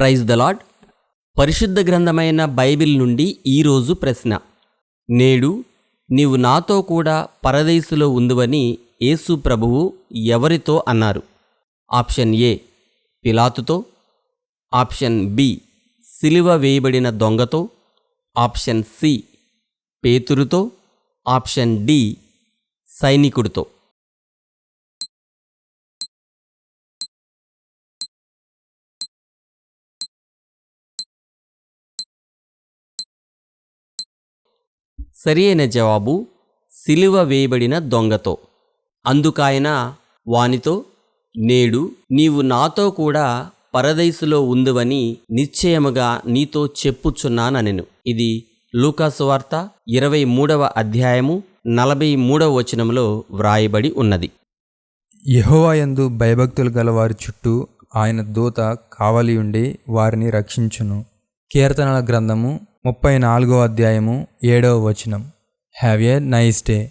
Praise the lord పరిశుద్ధ గ్రంథమైన Bible నుండి ఈరోజు ప్రశ్న. నేడు నీవు నాతో కూడా పరదేశులో ఉందువని యేసు ప్రభువు ఎవరితో అన్నారు? ఆప్షన్ ఏ పిలాతుతో. ఆప్షన్ బి సిలువ వేయబడిన దొంగతో. ఆప్షన్ సి పేతురుతో. ఆప్షన్ డి సైనికుడితో. సరియైన జవాబు సిలువ వేయబడిన దొంగతో. అందుకాయన వానితో నేడు నీవు నాతో కూడా పరదైసులో ఉందువని నిశ్చయముగా నీతో చెప్పుచున్నానెను ఇది లూకాసు వార్త ఇరవై మూడవ అధ్యాయము నలభై మూడవ వచనంలో వ్రాయబడి ఉన్నది. యహోవాయందు భయభక్తులు గల వారి చుట్టూ ఆయన దూత కావలి ఉండి వారిని రక్షించును. కీర్తనల గ్రంథము ముప్పై నాలుగో అధ్యాయము ఏడవ వచనం. Have a nice day